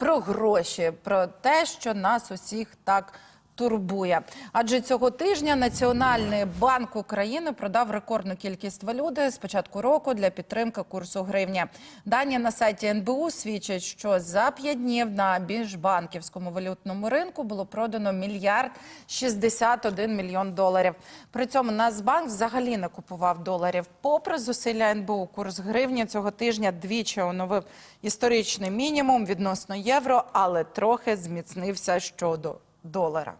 про гроші, про те, що нас усіх так турбує. Адже цього тижня Національний банк України продав рекордну кількість валюти з початку року для підтримки курсу гривні. Дані на сайті НБУ свідчать, що за п'ять днів на біжбанківському валютному ринку було продано мільярд 61 мільйон доларів. При цьому Нацбанк взагалі не купував доларів. Попри зусилля НБУ, курс гривні цього тижня двічі оновив історичний мінімум відносно євро, але трохи зміцнився щодо долара.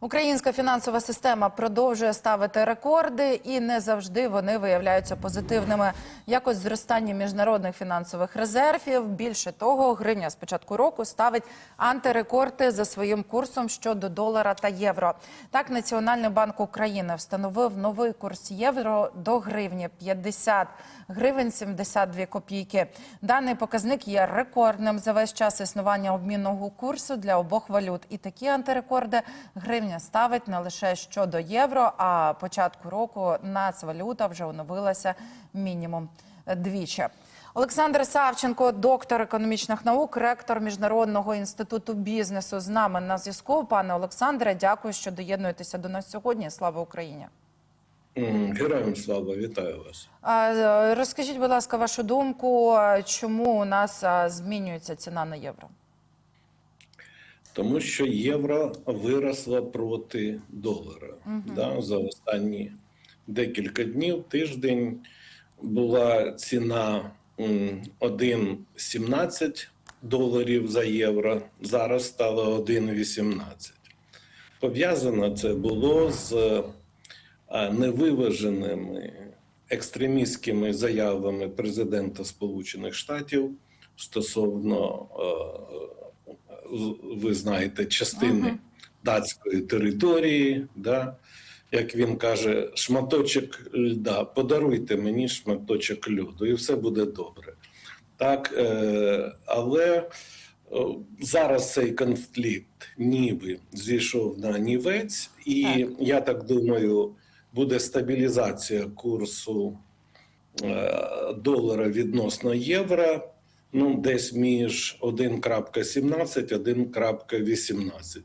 Українська фінансова система продовжує ставити рекорди, і не завжди вони виявляються позитивними. Якось зростання міжнародних фінансових резервів. Більше того, гривня з початку року ставить антирекорди за своїм курсом щодо долара та євро. Так, Національний банк України встановив новий курс євро до гривні 50 гривень 72 копійки. Даний показник є рекордним за весь час існування обмінного курсу для обох валют. І такі антирекорди гривня ставить не лише щодо євро, а початку року нацвалюта вже оновилася мінімум двічі. Олександр Савченко, доктор економічних наук, ректор Міжнародного інституту бізнесу. З нами на зв'язку. Пане Олександре, дякую, що доєднуєтеся до нас сьогодні. Слава Україні! Героям слава, вітаю вас. Розкажіть, будь ласка, вашу думку, чому у нас змінюється ціна на євро? Тому що євро виросла проти долара. Да, за останні декілька днів, тиждень була ціна м, 1,17 доларів за євро, зараз стало 1,18. Пов'язано це було з невиваженими екстремістськими заявами президента Сполучених Штатів стосовно, е, ви знаєте, частини Ага. датської території. Да? Як він каже, шматочок льда, подаруйте мені шматочок льоду, і все буде добре. Так, е, але е, зараз цей конфлікт ніби зійшов на нівець, і Так. я так думаю, буде стабілізація курсу е, долара відносно євро. Ну, десь між 1.17 1.18.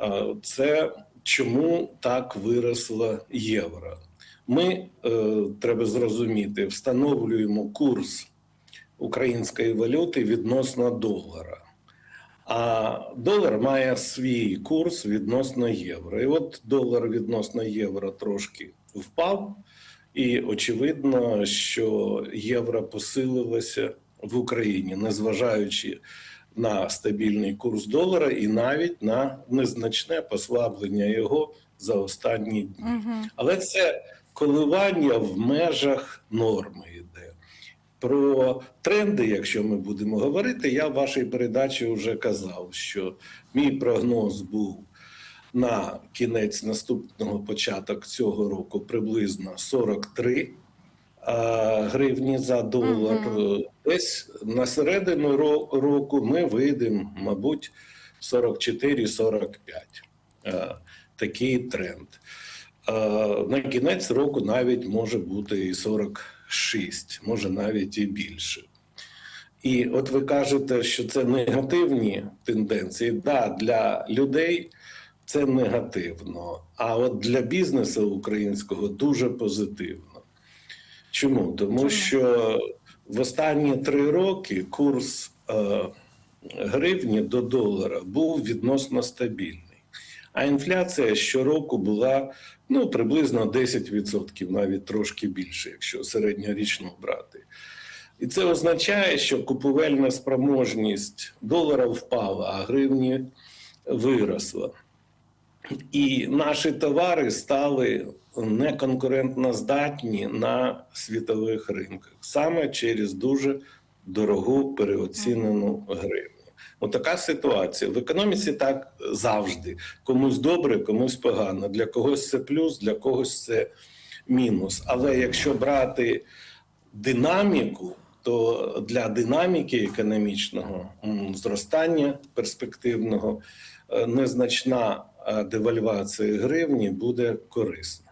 Е, Це чому так виросло євро? Ми е, треба зрозуміти, встановлюємо курс української валюти відносно долара. А долар має свій курс відносно євро. І от долар відносно євро трошки впав, і очевидно, що євро посилилося в Україні, незважаючи на стабільний курс долара і навіть на незначне послаблення його за останні дні. Угу. Але це коливання в межах норми йде. Про тренди, якщо ми будемо говорити, я в вашій передачі вже казав, що мій прогноз був на кінець наступного початок цього року приблизно 43 а, гривні за долар. Мгм. Десь на середину року ми вийдемо, мабуть, 44-45. Такий тренд. На кінець року навіть може бути і 46, може навіть і більше. І от ви кажете, що це негативні тенденції. Да, для людей це негативно, а от для бізнесу українського дуже позитивно. Чому? Тому Чому? що в останні три роки курс е, гривні до долара був відносно стабільний. А інфляція щороку була ну, приблизно 10%, навіть трошки більше, якщо середньорічну брати. І це означає, що купувельна спроможність долара впала, а гривні виросла. І наші товари стали неконкурентно здатні на світових ринках саме через дуже дорогу переоцінену гривню. Отака ситуація. В економіці так завжди. Комусь добре, комусь погано. Для когось це плюс, для когось це мінус. Але якщо брати динаміку, то для динаміки економічного зростання перспективного е, незначна е, девальвація гривні буде корисна.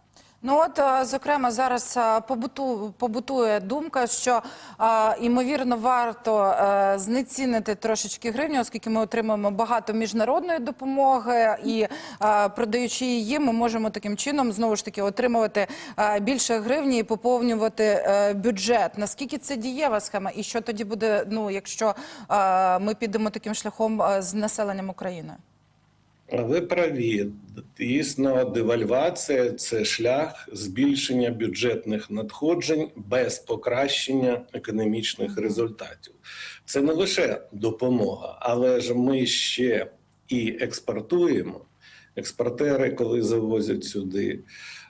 Ну от е, зокрема зараз е, побуту побутує думка, що е, ймовірно варто е, знецінити трошечки гривню, оскільки ми отримуємо багато міжнародної допомоги, і е, продаючи її, ми можемо таким чином знову ж таки отримувати е, більше гривні і поповнювати е, бюджет. Наскільки це дієва схема, і що тоді буде, ну якщо е, ми підемо таким шляхом е, з населенням України? Ви праві. Дійсно, девальвація це шлях збільшення бюджетних надходжень без покращення економічних результатів. Це не лише допомога, але ж ми ще і експортуємо. Експортери, коли завозять сюди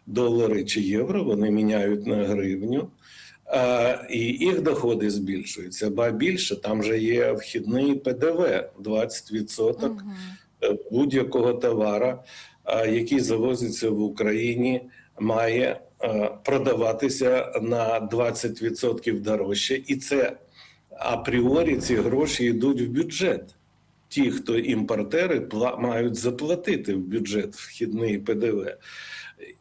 долари чи євро, вони міняють на гривню. І їх доходи збільшуються. Ба більше там же є вхідний ПДВ 20% е, будь-якого товара, який завозиться в Україні, має е, продаватися на 20% дорожче, і це апріорі ці гроші йдуть в бюджет. Ті, хто імпортери, мають заплатити в бюджет вхідний ПДВ,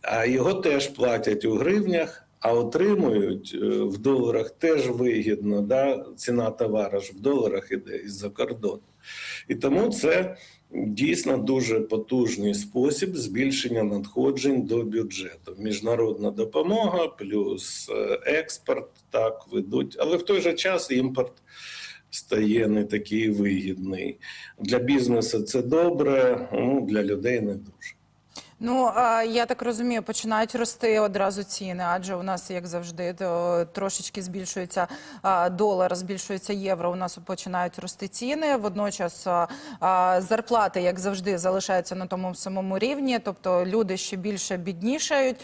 а його теж платять у гривнях. А отримують е, в доларах теж вигідно. Да? Ціна товара ж в доларах іде із-за кордону. І тому це дійсно дуже потужний спосіб збільшення надходжень до бюджету. Міжнародна допомога плюс е, експорт так ведуть, але в той же час імпорт стає не такий вигідний. Для бізнесу це добре, ну, для людей не дуже. Ну я так розумію, починають рости одразу ціни, адже у нас, як завжди, то трошечки збільшується долар, збільшується євро. У нас починають рости ціни. Водночас зарплати, як завжди, залишаються на тому самому рівні. Тобто люди ще більше біднішають,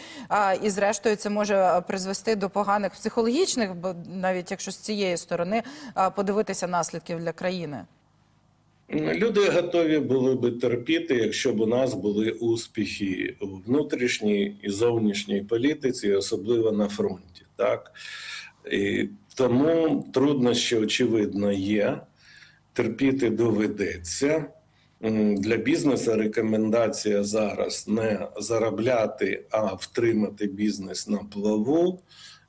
і зрештою це може призвести до поганих психологічних, бо навіть якщо з цієї сторони подивитися наслідків для країни. Люди готові були би терпіти, якщо б у нас були успіхи у внутрішній і зовнішній політиці, особливо на фронті. Так і тому труднощі, очевидно, є. Терпіти доведеться. Для бізнесу рекомендація зараз не заробляти, а втримати бізнес на плаву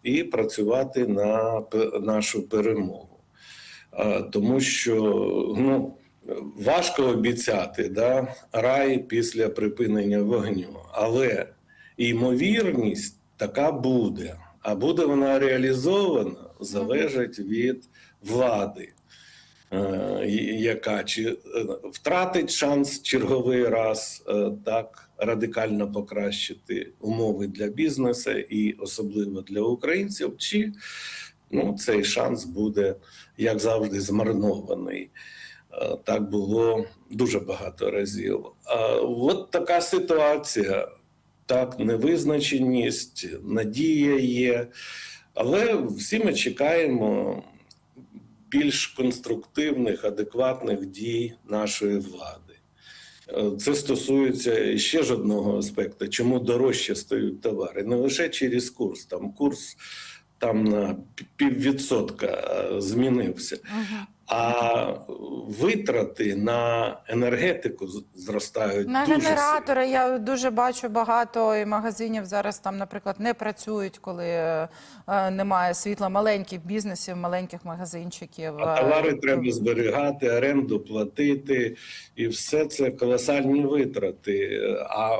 і працювати на нашу перемогу. Тому що ну, важко обіцяти да, рай після припинення вогню, але ймовірність така буде. А буде вона реалізована, залежить від влади, е, яка чи е, втратить шанс черговий раз е, так радикально покращити умови для бізнесу і особливо для українців, чи ну, цей шанс буде, як завжди, змарнований. Е, Так було дуже багато разів. От така ситуація. Так, невизначеність, надія є. Але всі ми чекаємо більш конструктивних, адекватних дій нашої влади. Е, Це стосується ще ж одного аспекту, чому дорожче стають товари. Не лише через курс. Там курс там на піввідсотка е, змінився. А витрати на енергетику зростають На дуже генератори я дуже бачу багато і магазинів зараз там, наприклад, не працюють, коли е, е, немає світла маленьких бізнесів, маленьких магазинчиків. А Е, товари треба зберігати, оренду платити, і все це колосальні витрати. А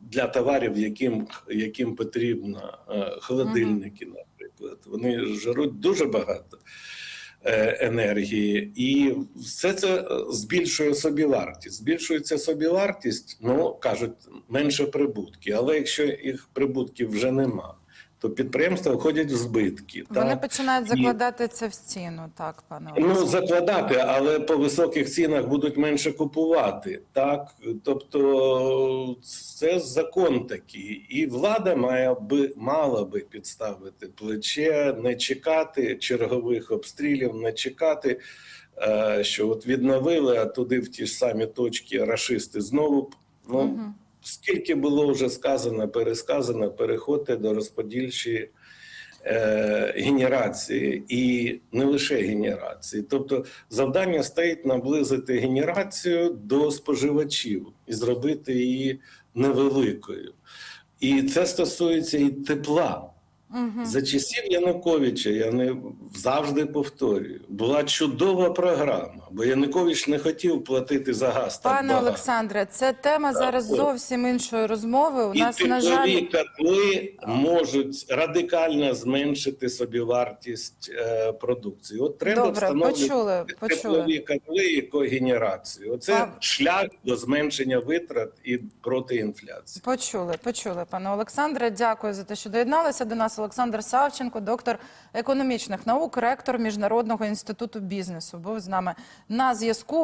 для товарів, яким, яким потрібно е, холодильники, наприклад, вони жруть дуже багато енергії, і все це е, збільшує собівартість. Збільшується собівартість, ну кажуть, менше прибутки. Але якщо їх прибутків вже нема, то підприємства входять в збитки. Вони так? починають І- закладати це в ціну, так, пане Ну, закладати, але по високих цінах будуть менше купувати. Так, тобто це закон такий, і влада має би мала би підставити плече, не чекати чергових обстрілів, не чекати, е, що от відновили, а туди в ті ж самі точки рашисти знову. Ну Мгм. Скільки було вже сказано, пересказано, переходьте до розподільчі е, генерації і не лише генерації. Тобто завдання стоїть наблизити генерацію до споживачів і зробити її невеликою. І це стосується і тепла. За часів Януковича, я не завжди повторюю, була чудова програма, бо Янукович не хотів платити за газ. так Пане багато. Олександре, це тема зараз от. зовсім іншої розмови. У І нас на жаль. котли можуть радикально зменшити собівартість е, продукції. От треба Добре, встановлювати почули, почули. котли і когенерацію. Оце Пан- шлях до зменшення витрат і проти інфляції. Почули, почули, пане Олександре. Дякую за те, що доєдналися до Олександр Савченко, доктор економічних наук, ректор Міжнародного інституту бізнесу, був з нами на зв'язку.